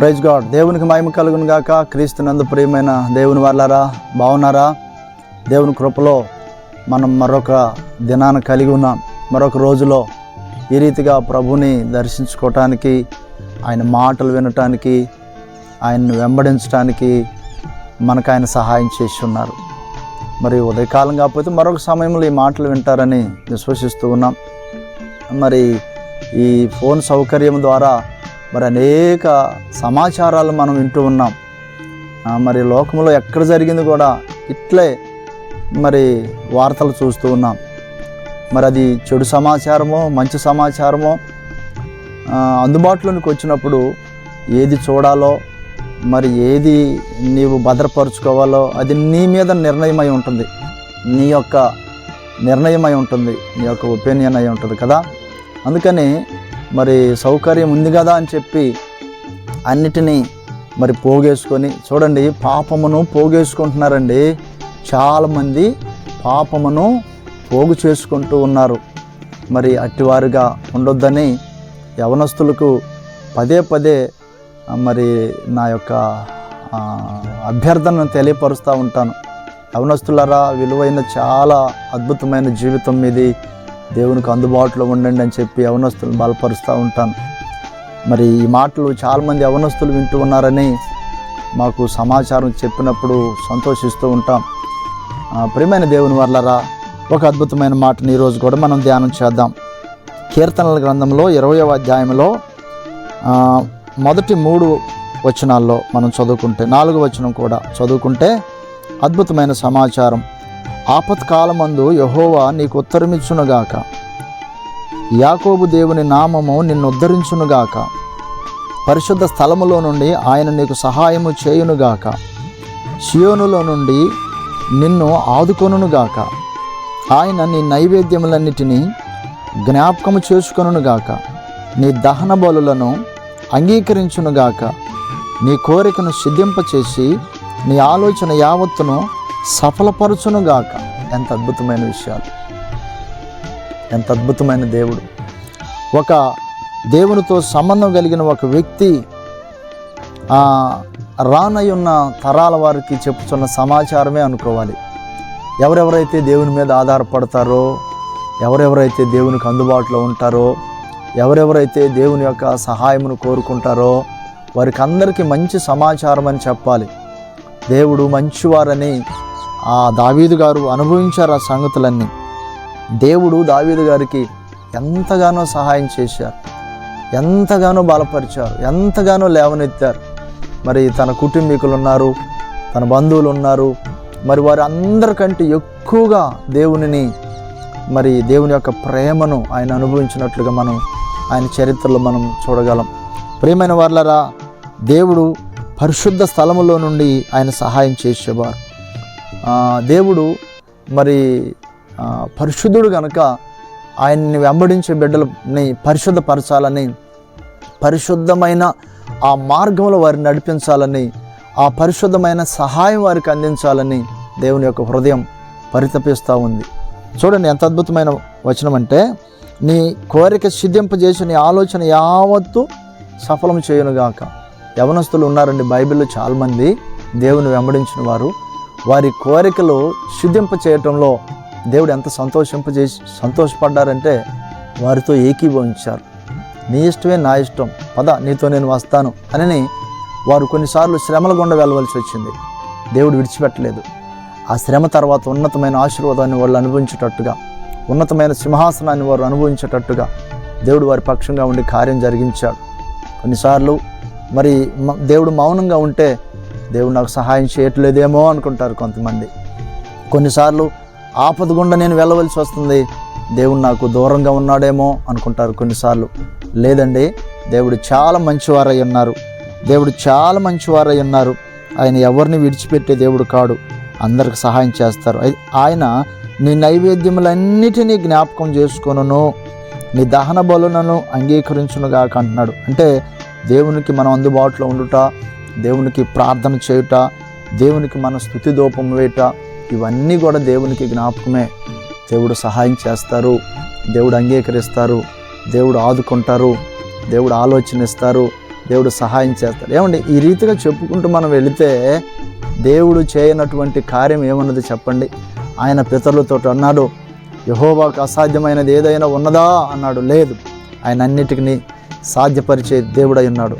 Praise God దేవునికి మహిమ కలుగును గాక. క్రీస్తునందు ప్రియమైన దేవుని వాళ్ళారా బాగున్నారా దేవుని కృపలో మనం మరొక దినాన్ని కలిగి ఉన్నాం. మరొక రోజులో ఈ రీతిగా ప్రభుని దర్శించుకోవటానికి ఆయన మాటలు వినటానికి ఆయన్ను వెంబడించడానికి మనకు ఆయన సహాయం చేసి ఉన్నారు మరి ఉదయకాలం కాకపోతే మరొక సమయంలో ఈ మాటలు వింటారని విశ్వసిస్తూ ఉన్నాం. మరి ఈ ఫోన్ సౌకర్యం ద్వారా మరి అనేక సమాచారాలు మనం వింటూ ఉన్నాం. మరి లోకంలో ఎక్కడ జరిగింది కూడా ఇట్లే మరి వార్తలు చూస్తూ ఉన్నాం. మరి అది చెడు సమాచారమో మంచి సమాచారమో అందుబాటులోనికి వచ్చినప్పుడు ఏది చూడాలో మరి ఏది నీవు భద్రపరుచుకోవాలో అది నీ మీద నిర్ణయమై ఉంటుంది. నీ యొక్క నిర్ణయమై ఉంటుంది. నీ యొక్క ఒపీనియన్ అయి ఉంటుంది కదా? అందుకని మరి సౌకర్యం ఉంది కదా అని చెప్పి అన్నిటినీ మరి పోగేసుకొని చూడండి పాపమును పోగేసుకుంటున్నారండి. చాలామంది పాపమును పోగు చేసుకుంటూ ఉన్నారు. మరి అట్టివారుగా ఉండొద్దని యవనస్తులకు పదే పదే మరి నా యొక్క అభ్యర్థనను తెలియపరుస్తూ ఉంటాను. యవనస్తులరా విలువైన చాలా అద్భుతమైన జీవితం మీది. దేవునికి అందుబాటులో ఉండండి అని చెప్పి యవనస్తులను బలపరుస్తూ ఉంటాను. మరి ఈ మాటలు చాలామంది యవనస్తులు వింటూ ఉన్నారని మాకు సమాచారం చెప్పినప్పుడు సంతోషిస్తూ ఉంటాం. ప్రియమైన దేవుని వల్లరా ఒక అద్భుతమైన మాటని ఈరోజు కూడా మనం ధ్యానం చేద్దాం. కీర్తనల గ్రంథంలో ఇరవయవ అధ్యాయంలో మొదటి మూడు వచనాల్లో మనం చదువుకుంటే నాలుగు వచనం కూడా చదువుకుంటే అద్భుతమైన సమాచారం. ఆపత్కాలమందు యహోవా నీకు ఉత్తరమిచ్చునుగాక యాకోబు దేవుని నామము నిన్నుద్ధరించునుగాక. పరిశుద్ధ స్థలములో నుండి ఆయన నీకు సహాయము చేయునుగాక. షియోనులో నుండి నిన్ను ఆదుకొనుగాక ఆయన నీ నైవేద్యములన్నిటినీ జ్ఞాపకము చేసుకొనుగాక నీ దహన బలులను అంగీకరించునుగాక. నీ కోరికను సిద్ధింపచేసి నీ ఆలోచన యావత్తును సఫలపరచునుగాక. ఎంత అద్భుతమైన విషయాలు. ఎంత అద్భుతమైన దేవుడు. ఒక దేవునితో సంబంధం కలిగిన ఒక వ్యక్తి రానయ్యున్న తరాల వారికి చెప్పుతున్న సమాచారమే అనుకోవాలి. ఎవరెవరైతే దేవుని మీద ఆధారపడతారో ఎవరెవరైతే దేవునికి అందుబాటులో ఉంటారో ఎవరెవరైతే దేవుని యొక్క సహాయమును కోరుకుంటారో వారికి అందరికీ మంచి సమాచారం అని చెప్పాలి. దేవుడు మంచివారని ఆ దావీదు గారు అనుభవించారు ఆ సంగతులన్నీ. దేవుడు దావీదు గారికి ఎంతగానో సహాయం చేశారు. ఎంతగానో బలపరిచారు. ఎంతగానో లేవనెత్తారు. మరి తన కుటుంబీకులు ఉన్నారు తన బంధువులు ఉన్నారు మరి వారి అందరికంటే ఎక్కువగా దేవునిని మరి దేవుని యొక్క ప్రేమను ఆయన అనుభవించినట్లుగా మనం ఆయన చరిత్రలో మనం చూడగలం. ప్రియమైన వాళ్ళరా దేవుడు పరిశుద్ధ స్థలములో నుండి ఆయన సహాయం చేసేవారు. దేవుడు మరి పరిశుద్ధుడు గనక ఆయన్ని వెంబడించే బిడ్డలని పరిశుద్ధపరచాలని పరిశుద్ధమైన ఆ మార్గంలో వారిని నడిపించాలని ఆ పరిశుద్ధమైన సహాయం వారికి అందించాలని దేవుని యొక్క హృదయం పరితపిస్తూ ఉంది. చూడండి ఎంత అద్భుతమైన వచనం అంటే నీ కోరిక సిద్ధింపజేసి నీ ఆలోచన యావత్తు సఫలం చేయనుగాక. యవనస్తులు ఉన్నారండి బైబిల్లో చాలామంది దేవుని వెంబడించిన వారు. వారి కోరికలు శుద్ధింప చేయటంలో దేవుడు ఎంత సంతోషింపజేసి సంతోషపడ్డారంటే వారితో ఏకీభవించారు. నీ ఇష్టమే నా ఇష్టం పద నీతో నేను వస్తాను అని వారు కొన్నిసార్లు శ్రమల గుండా వెళ్ళవలసి వచ్చింది. దేవుడు విడిచిపెట్టలేదు. ఆ శ్రమ తర్వాత ఉన్నతమైన ఆశీర్వాదాన్ని వాళ్ళు అనుభవించేటట్టుగా ఉన్నతమైన సింహాసనాన్ని వారు అనుభవించేటట్టుగా దేవుడు వారి పక్షంగా ఉండి కార్యం జరిగించాడు. కొన్నిసార్లు మరి మ- దేవుడు మౌనంగా ఉంటే దేవుడు నాకు సహాయం చేయట్లేదేమో అనుకుంటారు కొంతమంది. కొన్నిసార్లు ఆపద గుండా నేను వెళ్ళవలసి వస్తుంది. దేవుడు నాకు దూరంగా ఉన్నాడేమో అనుకుంటారు కొన్నిసార్లు. లేదండి దేవుడు చాలా మంచివారై ఉన్నారు. దేవుడు చాలా మంచివారై ఉన్నారు. ఆయన ఎవరిని విడిచిపెట్టే దేవుడు కాడు. అందరికి సహాయం చేస్తారు. ఆయన నీ నైవేద్యములన్నిటినీ జ్ఞాపకం చేసుకొనును నీ దహన బలులను అంగీకరించునుగాక అంటున్నాడు. అంటే దేవునికి మనం అందుబాటులో ఉండుట దేవునికి ప్రార్థన చేయుట దేవునికి మన స్థుతి దూపం వేయట ఇవన్నీ కూడా దేవునికి జ్ఞాపకమే. దేవుడు సహాయం చేస్తారు దేవుడు అంగీకరిస్తారు దేవుడు ఆదుకుంటారు దేవుడు ఆలోచన ఇస్తారు దేవుడు సహాయం చేస్తారు. ఏమండి ఈ రీతిగా చెప్పుకుంటూ మనం వెళితే దేవుడు చేయనటువంటి కార్యం ఏమన్నది చెప్పండి? ఆయన పితరులతో అన్నాడు యహోవాకు అసాధ్యమైనది ఏదైనా ఉన్నదా? అన్నాడు. లేదు ఆయన అన్నిటికీ సాధ్యపరిచే దేవుడై ఉన్నాడు.